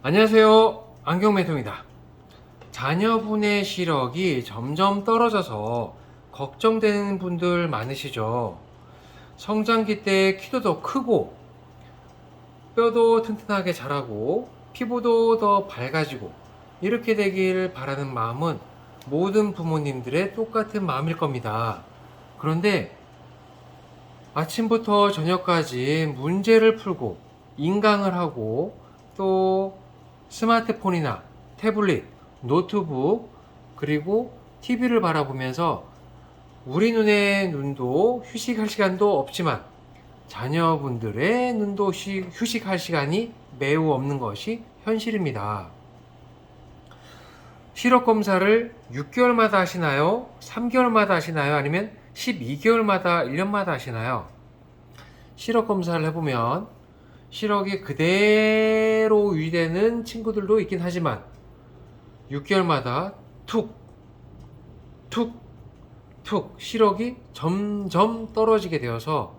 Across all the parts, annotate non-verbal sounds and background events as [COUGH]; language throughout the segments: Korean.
안녕하세요. 안경매도입니다. 자녀분의 시력이 점점 떨어져서 걱정되는 분들 많으시죠? 성장기 때 키도 더 크고 뼈도 튼튼하게 자라고 피부도 더 밝아지고 이렇게 되길 바라는 마음은 모든 부모님들의 똑같은 마음일 겁니다. 그런데 아침부터 저녁까지 문제를 풀고 인강을 하고 또 스마트폰이나 태블릿, 노트북 그리고 TV를 바라보면서 우리 눈의 눈도 휴식할 시간도 없지만 자녀분들의 눈도 휴- 휴식할 시간이 매우 없는 것이 현실입니다. 시력 검사를 6개월마다 하시나요? 3개월마다 하시나요? 아니면 12개월마다 1년마다 하시나요? 시력 검사를 해보면 시력이 그대로 유지되는 친구들도 있긴 하지만 6개월마다 툭, 툭, 툭 시력이 점점 떨어지게 되어서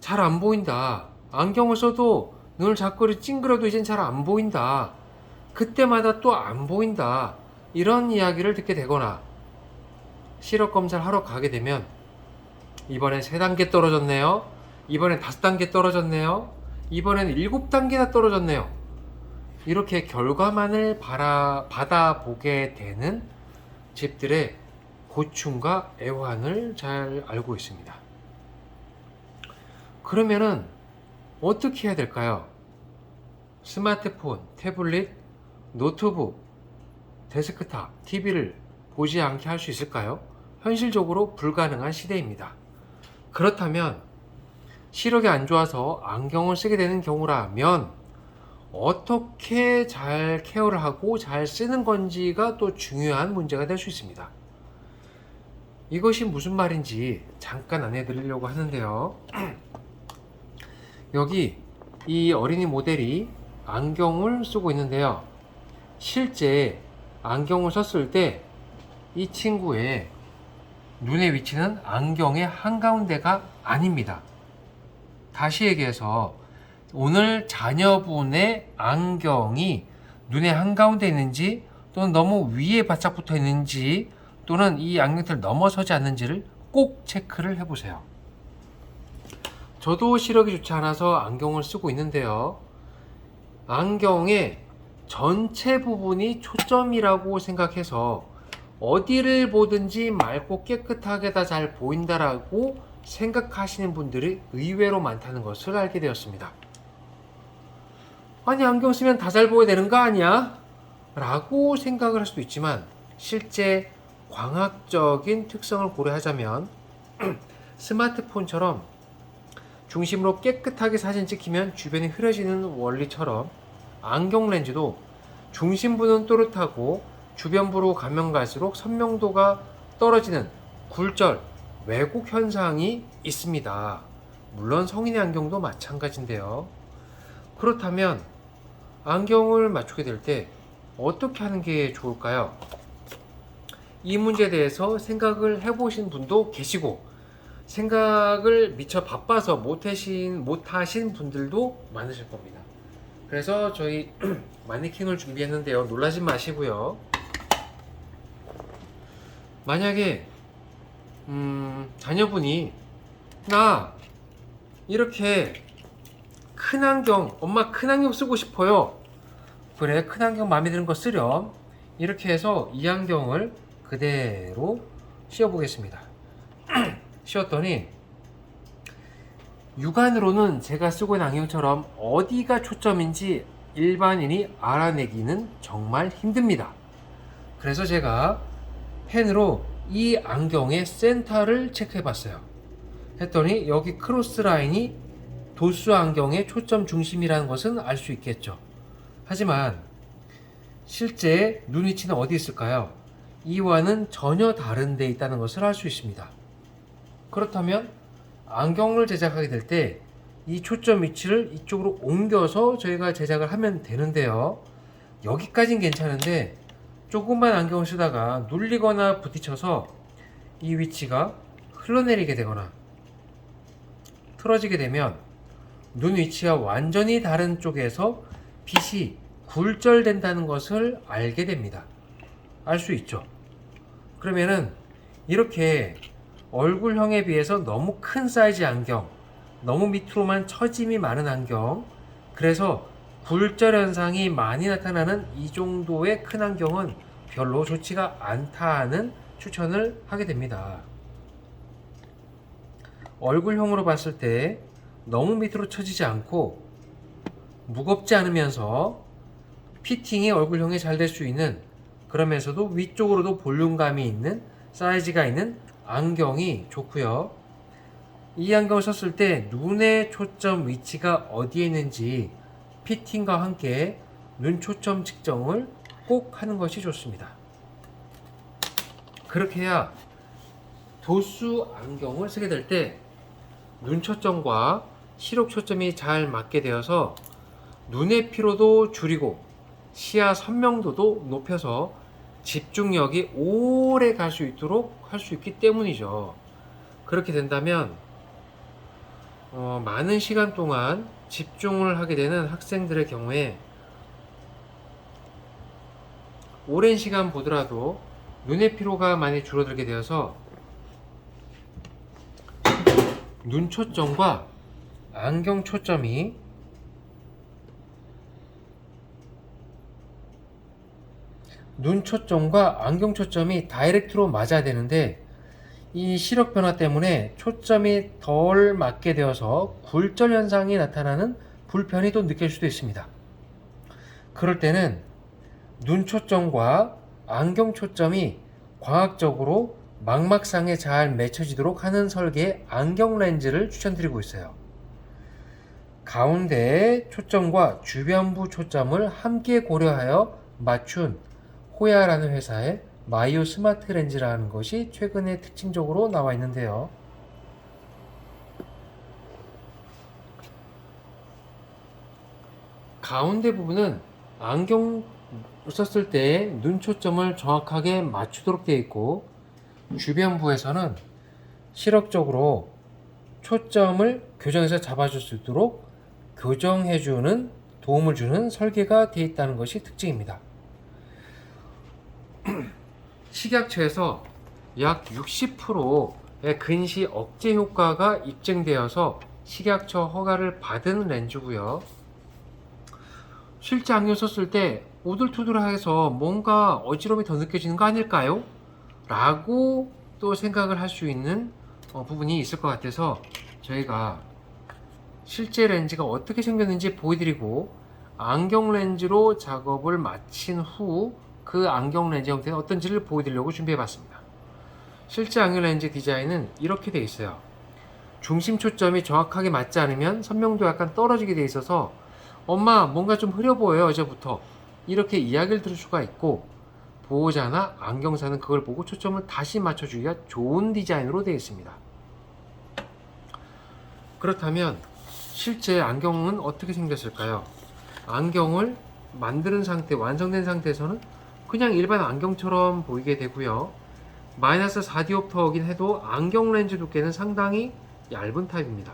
잘 안 보인다. 안경을 써도 눈을 자꾸 찡그려도 이젠 잘 안 보인다. 그때마다 또 안 보인다. 이런 이야기를 듣게 되거나 시력 검사를 하러 가게 되면 이번엔 3단계 떨어졌네요. 이번엔 5단계 떨어졌네요. 이번엔 7단계나 떨어졌네요. 이렇게 결과만을 바라, 받아보게 되는 집들의 고충과 애환을 잘 알고 있습니다. 그러면은 어떻게 해야 될까요? 스마트폰, 태블릿, 노트북, 데스크탑, TV를 보지 않게 할 수 있을까요? 현실적으로 불가능한 시대입니다. 그렇다면 시력이 안 좋아서 안경을 쓰게 되는 경우라면 어떻게 잘 케어를 하고 잘 쓰는 건지가 또 중요한 문제가 될 수 있습니다. 이것이 무슨 말인지 잠깐 안내 드리려고 하는데요. [CLEARS THROAT] 여기 이 어린이 모델이 안경을 쓰고 있는데요. 실제 안경을 썼을 때 이 친구의 눈의 위치는 안경의 한가운데가 아닙니다. 다시 얘기해서 오늘 자녀분의 안경이 눈의 한가운데 있는지 또는 너무 위에 바짝 붙어 있는지 또는 이 안경테를 넘어서지 않는지를 꼭 체크를 해보세요. 저도 시력이 좋지 않아서 안경을 쓰고 있는데요. 안경의 전체 부분이 초점이라고 생각해서 어디를 보든지 맑고 깨끗하게 다 잘 보인다라고 생각하시는 분들이 의외로 많다는 것을 알게 되었습니다. 아니, 안경 쓰면 다 잘 보여야 되는 거 아니야? 라고 생각을 할 수도 있지만, 실제 광학적인 특성을 고려하자면, [CLEARS THROAT] 스마트폰처럼 중심으로 깨끗하게 사진 찍히면 주변이 흐려지는 원리처럼 안경 렌즈도 중심부는 또렷하고 주변부로 가면 갈수록 선명도가 떨어지는 굴절, 왜곡 현상이 있습니다. 물론 성인의 안경도 마찬가지인데요. 그렇다면 안경을 맞추게 될 때 어떻게 하는 게 좋을까요? 이 문제에 대해서 생각을 해보신 분도 계시고 생각을 미처 바빠서 못하신, 못하신 분들도 많으실 겁니다. 그래서 저희 [CLEARS THROAT] 마네킹을 준비했는데요. 놀라지 마시고요. 만약에 음, 자녀분이 나 이렇게 큰 안경, 엄마 큰 안경 쓰고 싶어요. 그래, 큰 안경 마음에 드는 거 쓰렴. 이렇게 해서 이 안경을 그대로 씌워 보겠습니다. [CLEARS THROAT] 씌웠더니 육안으로는 제가 쓰고 있는 안경처럼 어디가 초점인지 일반인이 알아내기는 정말 힘듭니다. 그래서 제가 펜으로 이 안경의 센터를 체크해 봤어요. 했더니 여기 크로스 라인이 도수 안경의 초점 중심이라는 것은 알 수 있겠죠. 하지만 실제 눈 위치는 어디 있을까요? 이와는 전혀 다른 데 있다는 것을 알 수 있습니다. 그렇다면 안경을 제작하게 될 때 이 초점 위치를 이쪽으로 옮겨서 저희가 제작을 하면 되는데요. 여기까진 괜찮은데 조그만 안경을 쓰다가 눌리거나 부딪혀서 이 위치가 흘러내리게 되거나 틀어지게 되면 눈 위치와 완전히 다른 쪽에서 빛이 굴절된다는 것을 알게 됩니다. 알 수 있죠. 그러면은 이렇게 얼굴형에 비해서 너무 큰 사이즈 안경, 너무 밑으로만 처짐이 많은 안경, 그래서 굴절 현상이 많이 나타나는 이 정도의 큰 안경은 별로 좋지가 않다는 추천을 하게 됩니다. 얼굴형으로 봤을 때 너무 밑으로 처지지 않고 무겁지 않으면서 피팅이 얼굴형에 잘 될 수 있는 그러면서도 위쪽으로도 볼륨감이 있는 사이즈가 있는 안경이 좋고요. 이 안경을 썼을 때 눈의 초점 위치가 어디에 있는지 피팅과 함께 눈 초점 측정을 꼭 하는 것이 좋습니다. 그렇게 해야 도수 안경을 쓰게 될 때 눈 초점과 시력 초점이 잘 맞게 되어서 눈의 피로도 줄이고 시야 선명도도 높여서 집중력이 오래 갈 수 있도록 할 수 있기 때문이죠. 그렇게 된다면 어, 많은 시간 동안 집중을 하게 되는 학생들의 경우에 오랜 시간 보더라도 눈의 피로가 많이 줄어들게 되어서 눈 초점과 안경 초점이 눈 초점과 안경 초점이 다이렉트로 맞아야 되는데 이 시력 변화 때문에 초점이 덜 맞게 되어서 굴절 현상이 나타나는 불편이 또 느낄 수도 있습니다. 그럴 때는 눈 초점과 안경 초점이 과학적으로 망막상에 잘 맺혀지도록 하는 설계의 안경 렌즈를 추천드리고 있어요. 가운데 초점과 주변부 초점을 함께 고려하여 맞춘 호야라는 회사의 마이오 스마트 렌즈라는 것이 최근에 특징적으로 나와 있는데요. 가운데 부분은 안경 썼을 때눈 초점을 정확하게 맞추도록 되어 있고 주변부에서는 시력적으로 초점을 교정해서 잡아줄 수 있도록 교정해주는 도움을 주는 설계가 되어 있다는 것이 특징입니다. 식약처에서 약 60%의 근시 억제 효과가 입증되어서 식약처 허가를 받은 렌즈고요. 실제 안경 썼을 때 오들투들해서 뭔가 어지러움이 더 느껴지는 거 아닐까요? 라고 또 생각을 할 수 있는 어, 부분이 있을 것 같아서 저희가 실제 렌즈가 어떻게 생겼는지 보여드리고 안경 렌즈로 작업을 마친 후 그 안경 렌즈 형태는 어떤지를 보여드리려고 준비해봤습니다. 실제 안경 렌즈 디자인은 이렇게 되어 있어요. 중심 초점이 정확하게 맞지 않으면 선명도 약간 떨어지게 되어 있어서 엄마 뭔가 좀 흐려 보여요 어제부터 이렇게 이야기를 들을 수가 있고 보호자나 안경사는 그걸 보고 초점을 다시 맞춰주기가 좋은 디자인으로 되어 있습니다. 그렇다면 실제 안경은 어떻게 생겼을까요? 안경을 만드는 상태, 완성된 상태에서는 그냥 일반 안경처럼 보이게 되고요. 마이너스 4디옵터이긴 해도 안경 렌즈 두께는 상당히 얇은 타입입니다.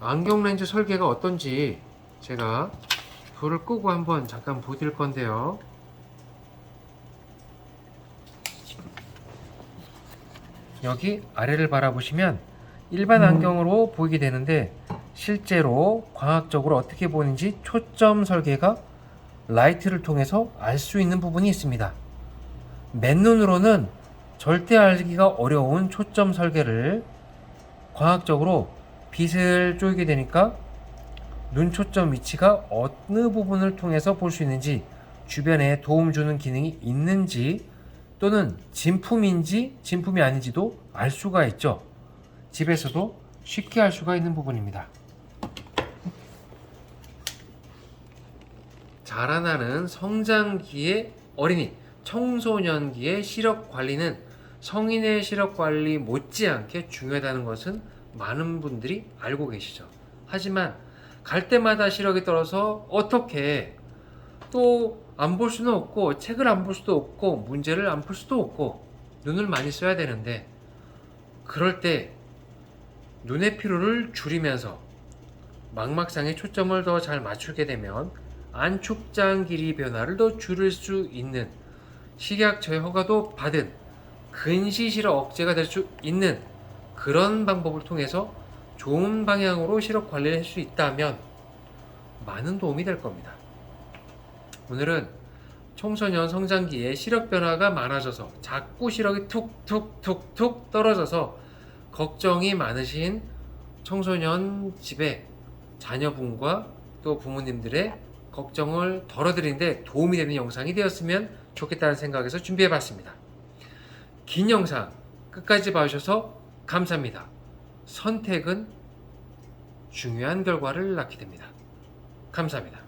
안경 렌즈 설계가 어떤지 제가 불을 끄고 한번 잠깐 보여드릴 건데요. 여기 아래를 바라보시면 일반 안경으로 보이게 되는데 실제로 과학적으로 어떻게 보이는지 초점 설계가 라이트를 통해서 알 수 있는 부분이 있습니다. 맨눈으로는 절대 알기가 어려운 초점 설계를 과학적으로 빛을 쪼이게 되니까 눈 초점 위치가 어느 부분을 통해서 볼 수 있는지 주변에 도움 주는 기능이 있는지 또는 진품인지 진품이 아닌지도 알 수가 있죠. 집에서도 쉽게 알 수가 있는 부분입니다. 자라나는 성장기의 어린이, 청소년기의 시력 관리는 성인의 시력 관리 못지않게 중요하다는 것은 많은 분들이 알고 계시죠. 하지만 갈 때마다 시력이 떨어서 어떻게 또 안 볼 수는 없고 책을 안 볼 수도 없고 문제를 안 풀 수도 없고 눈을 많이 써야 되는데 그럴 때 눈의 피로를 줄이면서 망막상에 초점을 더 잘 맞추게 되면 안축장 길이 변화를 더 줄일 수 있는 식약 제허가도 받은 근시실어 억제가 될 수 있는 그런 방법을 통해서 좋은 방향으로 시력 관리를 할 수 있다면 많은 도움이 될 겁니다. 오늘은 청소년 성장기에 시력 변화가 많아져서 자꾸 시력이 툭툭툭툭 떨어져서 걱정이 많으신 청소년 집에 자녀분과 또 부모님들의 걱정을 덜어드리는데 도움이 되는 영상이 되었으면 좋겠다는 생각에서 준비해 봤습니다. 긴 영상 끝까지 봐주셔서 감사합니다. 선택은 중요한 결과를 낳게 됩니다. 감사합니다.